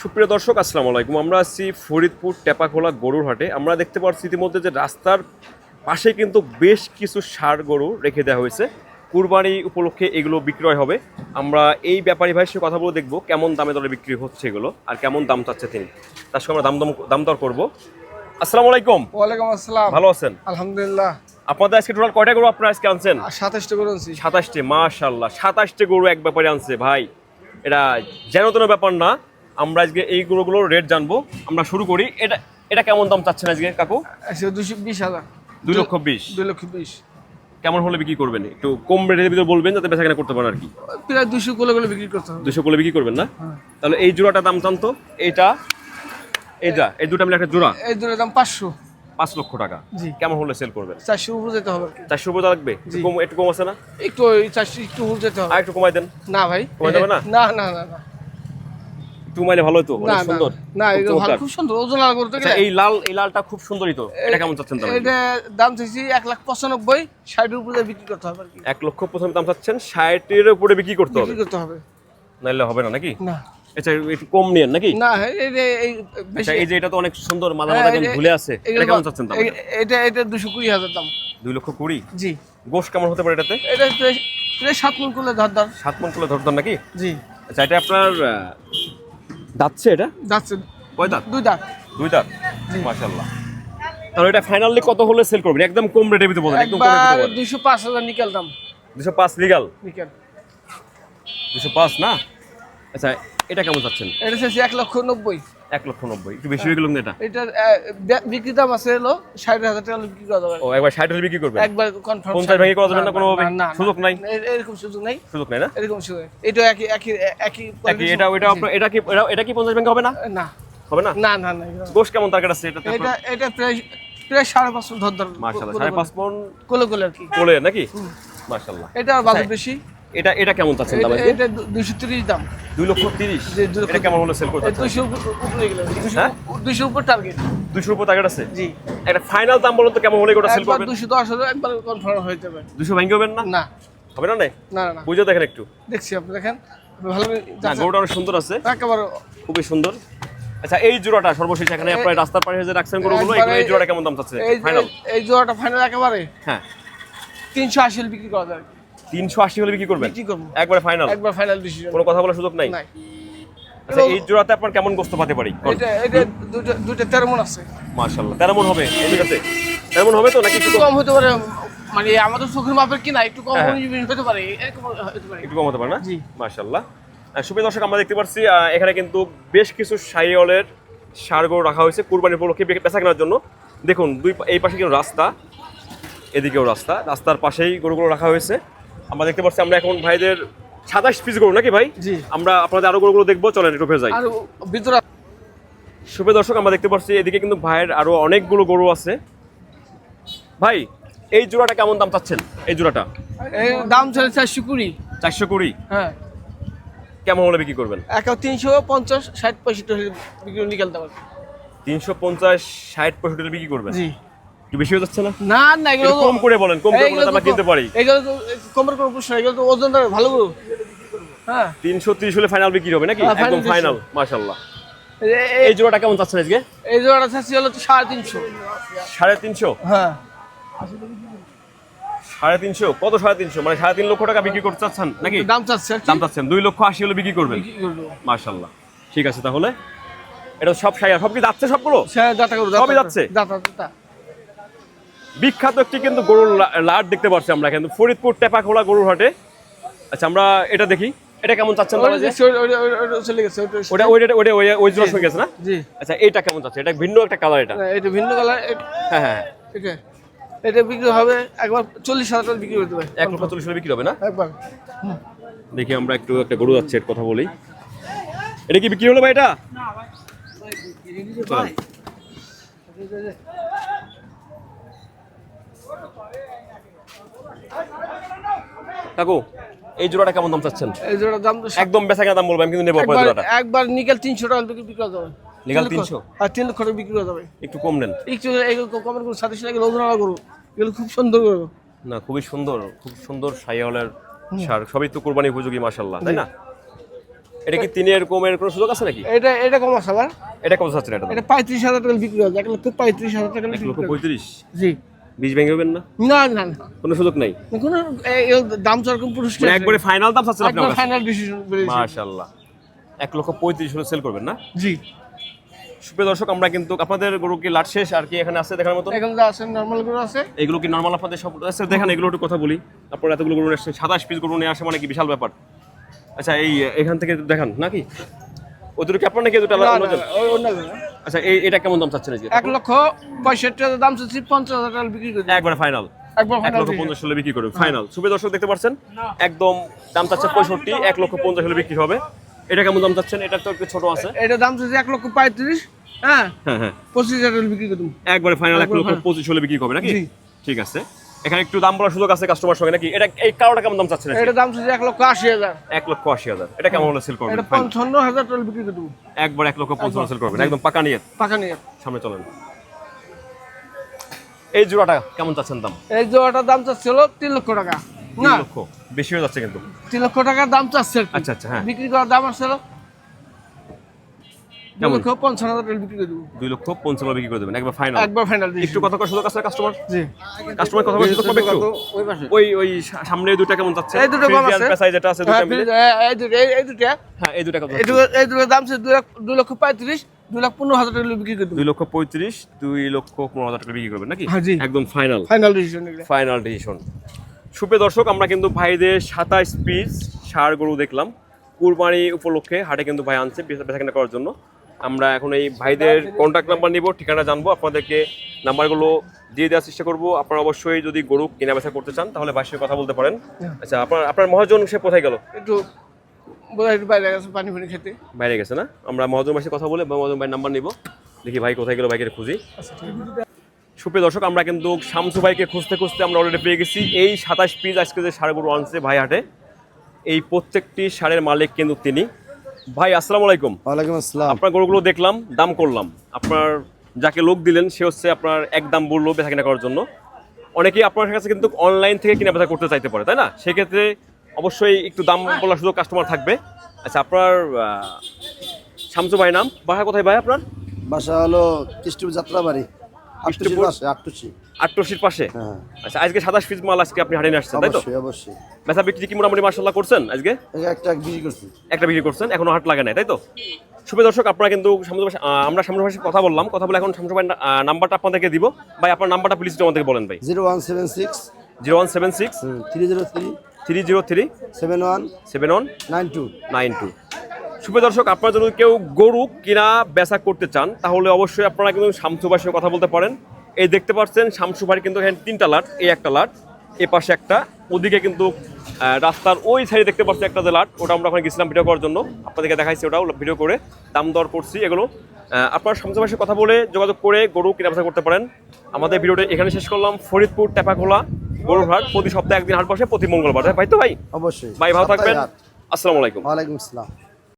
সুপ্রিয় দর্শক আসসালামু আলাইকুম। আমরা আছি ফরিদপুর টেপাখোলা গরুর হাটে আমরা দেখতে পাচ্ছি ইতিমধ্যে যে রাস্তার পাশে কিন্তু বেশ কিছু ষাড় গরু রেখে দেওয়া হয়েছে। কুরবানি উপলক্ষে এগুলো বিক্রয় হবে। আমরা এই ব্যাপারী ভাইয়ের সাথে কথা বলে দেখব কেমন দামে দরে বিক্রি হচ্ছে এগুলো আর কেমন দাম চাচ্ছে তিনি। তার সঙ্গে আমরা দাম দম দাম দর করব। আসসালামু আলাইকুম। ওয়ালাইকুম আসসালাম। ভালো আছেন? আলহামদুলিল্লাহ। আপনাদের আজকে টোটাল কয়টা গরু আপনারা আজকে আনছেন? আর সাতাশটা করে আনছি। সাতাশটি মাশাল্লাহ সাতাশটি গরু এক ব্যাপারে আনছে ভাই। এটা যেন তেন ব্যাপার না। আমরা আজকে এই গরুগুলোর রেট জানব। আমরা শুরু করি। এটা এটা কেমন দাম চাচ্ছেন আজকে কাকু? আচ্ছা দুশো বিশ হাজার। দুই লক্ষ বিশ। দুই লক্ষ বিশ। কেমন হলে বিক্রি করবেন? একটু কম রেটের ভিতরে বলবেন যাতে বেচা কেনা করতে পারেন আর কি। প্রায় দুশো কোলে কোলে বিক্রি করতে হবে। দুশো করে বিক্রি করবেন না? হ্যাঁ। তাহলে এই জোড়াটা দাম জানতো? এইটা এইটা এই দুটো মিলে একটা জোড়া? এই দুটোর দাম পাঁচশো। পাঁচ লক্ষ টাকা। কেমন হলে সেল করবেন? চারশো উপর যেতে হবে চারশো রুপয়ে লাগবে? একটু কম একটু কম আছে না? একটু চারশো একটু উপর যেতে হবে। আর একটু কমাই দেন। না ভাই। কমাই না? না না না না। একটু কমাইলে ভালো হতো অনেক সুন্দর। না ভালো খুব সুন্দর ওজন আর করতে আচ্ছা, এই লাল এই লালটা খুব সুন্দরই তো। এটা কেমন চাচ্ছেন তাহলে? এটা দাম চাইছি লাখ পঁচানব্বই ষাটের উপরে বিক্রি করতে হবে আর কি। এক লক্ষ প্রথমে দাম চাচ্ছেন ষাটের উপরে বিক্রি করতে হবে? বিক্রি করতে হবে। হবে না নাকি? না। আচ্ছা একটু কম নিয়েন নাকি? না এই আচ্ছা এই যে এটা তো অনেক সুন্দর মাথা হ্যাঁ, মাথা কেমন এই- ঝুলে আছে এটা কেমন চাচ্ছেন দাম এটা এটা দুশো কুড়ি হাজার দাম। দুই লক্ষ কুড়ি? জি। গোশ কেমন হতে পারে এটাতে? এটা সাত মন করলে ধর ধর সাত মন করে ধরতেন নাকি? জি। আচ্ছা এটা আপনার দাঁতছে এটা? যাচ্ছে কয় দাঁত? দুই দাঁত। দুই দাঁত? মাশাল্লাহ তাহলে এটা ফাইনালি কত হলে সেল করবেন? একদম কম রেটের ভিতরে বলেন একদম কম রেটে পাঁচ হাজার নিকেল দাম। দুশো পাঁচ লিগাল নিকেল দুশো পাঁচ না? আচ্ছা এটা কেমন চাচ্ছেন? এটা চাইছি এক লক্ষ নব্বই। এক লক্ষ নব্বই। একটু বেশি হয়ে গেল এটা। এটার বিক্রি দাম আছে হলো ষাট হাজার টাকা বিক্রি করা যাবে। ও একবার ষাট হলে বিক্রি করবেন একবার কনফার্ম পঞ্চাশ ভেঙে করা যাবে না কোনোভাবে? সুযোগ নাই? এরকম সুযোগ নাই। সুযোগ নাই না? এরকম সুযোগ এটা একই একই একই এটা ওইটা এটা কি এটা- এটা কি পঞ্চাশ ব্যাংকে হবে না? না। হবে না? না না না গোশ কেমন তার কাছে এটা এটা এটা প্রায় প্রায় সাড়ে পাঁচশো ধর ধর সাড়ে পাঁচ পন কোলে কোলে আর কি। কোলে নাকি? মাশাল্লাহ এটা বাজেট বেশি। এটা এটা কেমন চাচ্ছেন দাম এটা- আজকে? এটা দু- দুইশো তিরিশ দাম। দুই লক্ষ তিরিশ? জি, দুই লক্ষ এটা কেমন হলে সেল করতে এই দুইশো উপ- উপরে গেলে হ্যাঁ? দুইশো উপর টার্গেট দুশোর উপর টার্গেট আছে? জি। একটা ফাইনাল দাম বলুন তো কেমন হলে ওটা সেল করবেন? দুশো দশ হাজার একবার কনফার্ম হয়ে যাবে। দুশো ভেঙে হবেন না? না। হবে না না না, না। বুঝে দেখেন একটু। দেখছি আপনি দেখেন। ভালো না গরুটা অনেক সুন্দর আছে। একেবারে খুবই সুন্দর। আচ্ছা এই জোড়াটা সর্বশেষ এখানে আপনার রাস্তার পাশে যে রাখছেন গরুগুলো এই জোড়াটা কেমন দাম চাচ্ছে? ফাইনাল এই- জোড়াটা ফাইনাল একেবারে। হ্যাঁ। তিনশো আশি হলে বিক্রি করা যাবে তিনশো আশি হলে বিক্রি করবেন? একবারে ফাইনাল একবার ফাইনাল ডিসিশন কোনো কথা বলার সুযোগ নাই? আচ্ছা এই জোড়াতে আপনার কেমন গোস্ত পাতে পারি? এটা এটা দুটো দুটো তেরো মন আছে। তেরো মন হবে? তেরো মন হবে তো নাকি একটু কম? হতে পারে। মানে আমাদের চোখের মাপের কিনা একটু কম হ্যাঁ। হতে পারে। এরকম হতে পারে। একটু কম হতে পারে না? জি। সুপ্রিয় দর্শক আমরা দেখতে পাচ্ছি এখানে কিন্তু বেশ কিছু সাইওয়ালের সার গরু রাখা হয়েছে কুরবানির উপলক্ষে বেচা কেনার জন্য। দেখুন দুই এই পাশে কিন্তু রাস্তা এদিকেও রাস্তা। রাস্তার পাশেই গরুগুলো রাখা হয়েছে। আমরা দেখতে পাচ্ছি আমরা এখন ভাইদের সাতাশ পিস গরু নাকি ভাই? জি। আমরা আপনাদের আরও গরুগুলো দেখব চলেন একটু যাই। আর ভিতরে সুপ্রিয় দর্শক আমরা দেখতে পাচ্ছি এদিকে কিন্তু ভাইয়ের আরও অনেকগুলো গরু আছে। ভাই এই জোড়াটা কেমন দাম চাচ্ছেন? এই জোড়াটা? দাম চলে চারশো কুড়ি। চারশো কুড়ি? হ্যাঁ। কেমন হলে বিক্রি করবেন? এক তিনশো পঞ্চাশ ষাট পঁয়ষট্টি হলে বিক্রি নিকালতে পারবে তিনশো পঞ্চাশ ষাট পঁয়ষট্টি বিক্রি করবেন? জি। একটু বেশি হয়ে যাচ্ছে না? না না এগুলো কম করে বলেন কম করে বলে আমরা কিনতে পারি। এগুলো তো কমের কোনো প্রশ্ন এগুলো তো ওজন ভালো হ্যাঁ। তিনশো ত্রিশ হলে ফাইনাল বিক্রি হবে নাকি? হ্যাঁ, একদম ফাইনাল মাশাল্লাহ এই- এই- এই জোড়াটা কেমন চাচ্ছেন আজকে? এই জোড়াটা চাচ্ছি হলো তো সাড়ে তিনশো। হ্যাঁ। সাড়ে কত সাড়ে তিনশো? মানে সাড়ে তিন লক্ষ টাকা বিক্রি করতে চাচ্ছেন নাকি? দাম চাচ্ছে আর কি। দাম চাচ্ছেন। দুই লক্ষ আশি হলে বিক্রি করবেন? করব। ঠিক আছে তাহলে। এটা সব সাইয়া সব কি যাচ্ছে সবগুলো? সবই যাচ্ছে? বিখ্যাত একটি কিন্তু গরুর লা- লাট দেখতে পাচ্ছি আমরা কিন্তু। ফরিদপুর টেপাখোলা গরুর হাটে। আচ্ছা আমরা এটা দেখি। এটা কেমন চাচ্ছেন ওটা ওইটা ওইটা ওই ওই জোড়া হয়ে গেছে না? জি। আচ্ছা এটা কেমন চাচ্ছে? এটা ভিন্ন একটা কালার এটা। না, এটা ভিন্ন কালার হ্যাঁ হ্যাঁ ঠিক এটা বিক্রি হবে একবার চল্লিশ হাজার টাকা বিক্রি করতে হবে এক লক্ষ চল্লিশ হলে বিক্রি হবে না? একবার। দেখি আমরা একটু একটা গরু যাচ্ছে কথা বলি। এটা কি বিক্রি হলো ভাই এটা? কাকু এই জোড়াটা কেমন দাম চাচ্ছেন? এই জোড়ার দাম তো একদম বেচা কেনা দাম বলব আমি কিন্তু নেব আপনার জোড়াটা। একবার নিকেল তিনশো টাকা বিক্রি বিক্রি করা যাবে। নিকেল তিন লক্ষ- 300? আর তিন লক্ষ টাকা বিক্রি করা যাবে। একটু কম নেন। একটু কমের করুন সাথে সাথে ওজন করুন। এগুলো খুব সুন্দর না খুবই সুন্দর খুব সুন্দর সাইয়ালের সার। সবই তো কোরবানি উপযোগী মাসাল্লাহ তাই না? এটা কি তিনে এরকমের কোনো সুযোগ আছে নাকি? এটা এটা কম আছে আবার। এটা কত চাচ্ছেন এটা এটা পঁয়ত্রিশ হাজার টাকা বিক্রি হয় এক লক্ষ পঁয়ত্রিশ হাজার টাকা এক লক্ষ হয় পঁয়ত্রিশ? জি। বীজ ভেঙে না? না না না। কোনো সুযোগ নাই? কোনো দাম সেরকম পুরস্কার মানে একবারে ফাইনাল দাম চাচ্ছেন আপনার ফাইনাল ডিসিশন মাশাআল্লাহ। এক লক্ষ পঁয়ত্রিশ হলে সেল করবেন না? জি। সুপ্রিয় দর্শক আমরা কিন্তু আপনাদের গরু কি লাট শেষ আর কি এখানে আছে দেখার মতো এখন আছে নর্মাল করে আছে। এগুলো কি নর্মাল আপনাদের সব আছে? দেখেন এগুলো একটু কথা বলি। আপনারা এতগুলো গরু নিয়ে আসছেন সাতাশ পিস গরু নিয়ে আসে মানে কি বিশাল ব্যাপার? আচ্ছা এই এখান থেকে দেখান নাকি? ওদের কি আপনার নাকি দুটো আলাদা আচ্ছা এটা কেমন দাম চাচ্ছেন আজকে? এক লক্ষ পঁয়ষট্টি হাজার দাম চাচ্ছি পঞ্চাশ হাজার টাকা বিক্রি করে। দিই। একবারে ফাইনাল এক লক্ষ পঞ্চাশ হলে বিক্রি করবে। ফাইনাল সুপ্রিয় দর্শক দেখতে পাচ্ছেন? একদম দাম চাচ্ছে পঁয়ষট্টি এক লক্ষ পঞ্চাশ হলে বিক্রি হবে। এটা কেমন দাম চাচ্ছেন? এটা তো একটু ছোট আছে। এটা দাম চাচ্ছি এক লক্ষ পঁয়ত্রিশ হ্যাঁ? হ্যাঁ হ্যাঁ। পঁচিশ হাজার বিক্রি করে একবারে ফাইনাল এক লক্ষ পঁচিশ হলে বিক্রি করবে নাকি? ঠিক আছে। এখানে একটু দাম বলার সুযোগ আছে কাস্টমার সঙ্গে নাকি? এটা এই কারোটা কেমন দাম চাচ্ছেন এটা দাম চাচ্ছি এক লক্ষ আশি হাজার। এক লক্ষ আশি হাজার। এটা কেমন হলে সেল করবেন। পঞ্চান্ন হাজার টাকা বিক্রি করে দেবো। একবার এক লক্ষ পঞ্চান্ন সেল করবেন। একদম পাকা নিয়ে। পাকা নিয়ে। সামনে চলেন। এই জোড়াটা কেমন চাচ্ছেন দাম? এই জোড়াটার দাম চাচ্ছিল তিন লক্ষ টাকা। না? লক্ষ। বেশি হয়ে যাচ্ছে কিন্তু। তিন লক্ষ টাকার দাম চাচ্ছে আচ্ছা আচ্ছা হ্যাঁ। বিক্রি করার দাম আসছিল দুই লক্ষ পঞ্চান্ন হাজার বিক্রি করে দেবো। দুই লক্ষ পঞ্চান্ন বিক্রি করে দেবেন একবার ফাইনাল একবার ফাইনাল একটু কথা কর সুযোগ কাস্টমার জি। কাস্টমার কথা বলতে হবে একটু? ওই ওই ওই সামনে এই কেমন যাচ্ছে? এই দুটো কম আছে। পেশায় যেটা আছে দুটা মিলে? এই- এই দুটো এই- এই দুটো। হ্যাঁ এই দুটা কত এই দুটো এই দুটোর দাম ছিল দুই লক্ষ পঁয়ত্রিশ দুই লাখ পনেরো হাজার টাকা বিক্রি করে দুই লক্ষ পঁয়ত্রিশ দুই লক্ষ পনেরো হাজার টাকা বিক্রি করবেন নাকি? হ্যাঁ, একদম ফাইনাল ফাইনাল ডিসিশন এগুলো। ফাইনাল ডিসিশন সুপ্রিয় দর্শক আমরা কিন্তু ভাইদের সাতাশ পিস ষাড় গরু দেখলাম। কুরবানি উপলক্ষে হাটে কিন্তু ভাই আনছে বেচাকেনা করার জন্য। আমরা এখন এই ভাইদের কন্ট্যাক্ট নাম্বার নিব ঠিকানা জানব আপনাদেরকে নাম্বারগুলো দিয়ে দেওয়ার চেষ্টা করব। আপনারা অবশ্যই যদি গরু কেনা বেচা করতে চান তাহলে ভাইয়ের সঙ্গে কথা বলতে পারেন। আচ্ছা আপনার আপনার মহাজন সে কোথায় গেল? একটু বাইরে গেছে পানি ফানি খেতে। বাইরে গেছে না? আমরা মহাজন ভাইয়ের কথা বলে মহাজন ভাইয়ের নাম্বার নিব। দেখি ভাই কোথায় গেল ভাইকে খুঁজি। সুপ্রিয় দর্শক আমরা কিন্তু শামসু ভাইকে খুঁজতে খুঁজতে আমরা অলরেডি পেয়ে গেছি। এই সাতাশ পিস আজকে যে সার গরু আনছে ভাই হাটে এই প্রত্যেকটি সারের মালিক কিন্তু তিনি। ভাই আসসালামু আলাইকুম। ওয়ালাইকুম আসসালাম। আপনার গরুগুলো দেখলাম দাম করলাম। আপনার যাকে লোক দিলেন সে হচ্ছে আপনার এক দাম বলল বেচা কিনা করার জন্য। অনেকেই আপনার কাছে কিন্তু অনলাইন থেকে কিনা বেচা করতে চাইতে পারে তাই না? সেক্ষেত্রে অবশ্যই একটু দাম বলার সুযোগ কাস্টমার থাকবে। আচ্ছা আপনার শামসু ভাই নাম। বাসা কোথায় ভাই আপনার? বাসা হলো কৃষ্ণপুর যাত্রাবাড়ি আটটুসি। আটটশির পাশে? হ্যাঁ। আচ্ছা আজকে সাতাশ পিস মাল আজকে আপনি হারিয়ে আসছেন তাই তো? অবশ্যই বেচা বিক্রি কি মোটামুটি মার্শাল্লাহ করছেন আজকে? একটা বিক্রি করছি। একটা বিক্রি করছেন এখনও হাট লাগে নাই তাই তো? সুপ্রিয় দর্শক আপনারা কিন্তু আমরা সামনে ভাষায় কথা বললাম কথা বলে এখন সামনে নাম্বারটা আপনাদেরকে দিব। ভাই আপনার নাম্বারটা প্লিজ আমাদেরকে বলেন ভাই। Zero one seven six zero one seven six three zero three three zero three seven one seven one nine two nine two. সুপ্রিয় দর্শক আপনারা যদি কেউ গরু কিনা বেচা করতে চান তাহলে অবশ্যই আপনারা কিন্তু শামসু ভাইয়ের কথা বলতে পারেন। এই দেখতে পাচ্ছেন শামসু ভাই কিন্তু এখানে তিনটা লাট এই একটা লাট এ পাশে একটা। ওদিকে কিন্তু রাস্তার ওই সাইডে দেখতে পাচ্ছি একটা যে লাট ওটা আমরা ওখানে গেছিলাম ভিডিও করার জন্য। আপনাদেরকে দেখাইছি ওটাও ভিডিও করে দাম দর করছি এগুলো। আপনারা শামসু ভাইয়ের কথা বলে যোগাযোগ করে গরু কিনা বেচা করতে পারেন। আমাদের ভিডিওটা এখানে শেষ করলাম। ফরিদপুর টেপাখোলা গরুর হাট প্রতি সপ্তাহে একদিন হাট বসে প্রতি মঙ্গলবার। ভাই তো ভাই? অবশ্যই। ভাই ভালো থাকবেন। আসসালামু আলাইকুম। ওয়ালাইকুম আসসালাম।